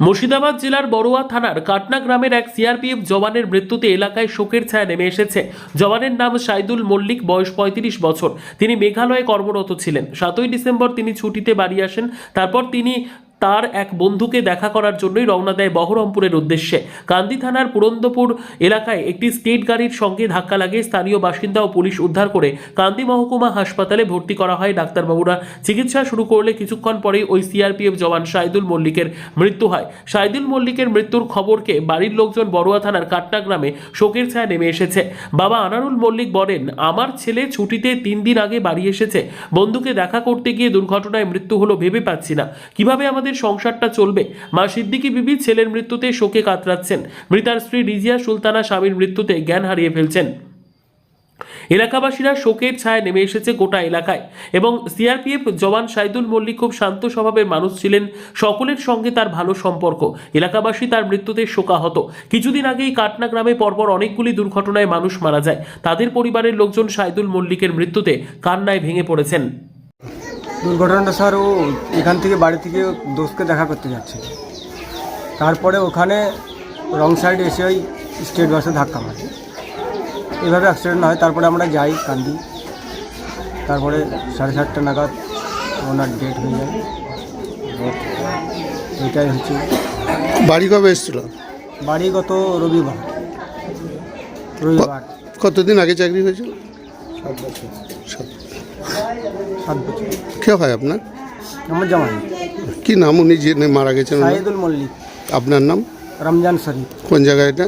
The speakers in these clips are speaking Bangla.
মুর্শিদাবাদ জেলার বড়ুয়া থানার কাটনা গ্রামের এক সিআরপিএফ জওয়ানের মৃত্যুতে এলাকায় শোকের ছায়া নেমে এসেছে। জওয়ানের নাম সাইদুল মল্লিক, বয়স পঁয়ত্রিশ বছর। তিনি মেঘালয়ে কর্মরত ছিলেন। সাতই ডিসেম্বর তিনি ছুটিতে বাড়ি আসেন। তারপর তিনি তার এক বন্ধুকে দেখা করার জন্যই রওনা দেয় বহরমপুরের উদ্দেশ্যে। কান্দি থানার পুরন্দপুর এলাকায় একটি স্টেট গাড়ির সঙ্গে ধাক্কা লাগে স্থানীয় বাসিন্দা ও পুলিশ উদ্ধার করে কান্দি মহকুমা হাসপাতালে ভর্তি করা হয় ডাক্তারবাবুরা। চিকিৎসা শুরু করলে কিছুক্ষণ পরেই ওই সিআরপিএফ জওয়ান সাইদুল মল্লিকের মৃত্যু হয়। সাইদুল মল্লিকের মৃত্যুর খবরকে বাড়ির লোকজন বড়ুয়া থানার কাট্টা গ্রামে শোকের ছায়া নেমে এসেছে। বাবা আনারুল মল্লিক বলেন, আমার ছেলে ছুটিতে তিন দিন আগে বাড়ি এসেছে। বন্ধুকে দেখা করতে গিয়ে দুর্ঘটনায় মৃত্যু হলো ভেবে পাচ্ছি না। কীভাবে আমাদের সংসারটা চলবে। মা সিদ্দিকী বিবি ছেলের মৃত্যুতে শোকে কাতরাচ্ছেন। মৃতার স্ত্রী রিজিয়া সুলতানা স্বামীর মৃত্যুতে জ্ঞান হারিয়ে ফেলছেন। এলাকাবাসীরা শোকের ছায়া নেমে এসেছে গোটা এলাকায় এবং সিআরপিএফ জওয়ান সাইদুল মল্লিক খুব শান্ত স্বভাবের মানুষ ছিলেন। সকলের সঙ্গে তার ভালো সম্পর্ক। এলাকাবাসী তার মৃত্যুতে শোকাহত। কিছুদিন আগেই কাটনা গ্রামে পরপর অনেকগুলি দুর্ঘটনায় মানুষ মারা যায়। তাদের পরিবারের লোকজন সাইদুল মল্লিকের মৃত্যুতে কান্নায় ভেঙে পড়েছেন। দুর্ঘটনাটা স্যার ও এখান থেকে বাড়ি থেকে দোষকে দেখা করতে যাচ্ছে। তারপরে ওখানে রং সাইড এসে ওই স্টেট বাসে ধাক্কা মারে। এভাবে অ্যাক্সিডেন্ট হয় তারপরে আমরা যাই কান্দি। তারপরে সাড়ে সাতটা নাগাদ ওনার ডেট হয়ে যায়। এটাই হচ্ছে। বাড়ি কবে এসেছিল? বাড়ি গত রবিবার। রবিবার। কতদিন আগে চাকরি হয়েছিল? সাত। সাত বছর কে হয় আপনার? আমার জামাই। কি নাম উনি যে মারা গেছেন? সাইদুল মল্লিক। আপনার নাম? রমজান শরীফ। কোন জায়গায় এটা?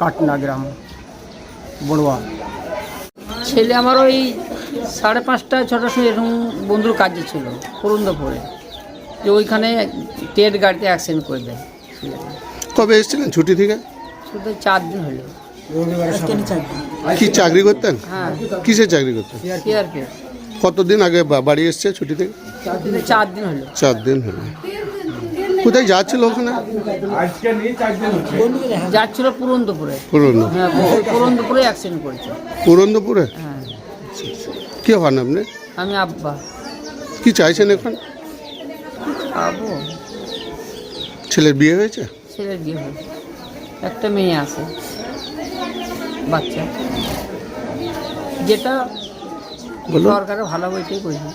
কাটনা গ্রাম বড়ুয়া। ছেলে আমার ওই সাড়ে পাঁচটা ছটার সময় এরকম বন্ধুর কাজে ছিল পুরন্দপুরে। যে ওইখানে টেট গাড়িতে অ্যাক্সিডেন্ট করে দেয়। কবে এসেছিলেন ছুটি থেকে? শুধু চার দিন হলো। কি চাকরি করতেন? হ্যাঁ। কিসে চাকরি করতেন? সিআরপি কতদিন আগে বা- বাড়ি এসছে ছুটি থেকে? চার দিন হলো। চার দিন হলো। কোথায় যাচ্ছিল ওখানে? যাচ্ছিল পুরন্দপুরে। পুরনো হ্যাঁ পুরন্দপুরে অ্যাক্সিডেন্ট করেছে। পুরন্দপুরে? হ্যাঁ। কি হন আপনি আমি আব্বা। কি চাইছেন এখন? আবো ছেলের বিয়ে হয়েছে? ছেলের বিয়ে হয়েছে। একটা মেয়ে আছে। বাচ্চা। যেটা বলুন। সরকারের ভালো বইটাই করেছে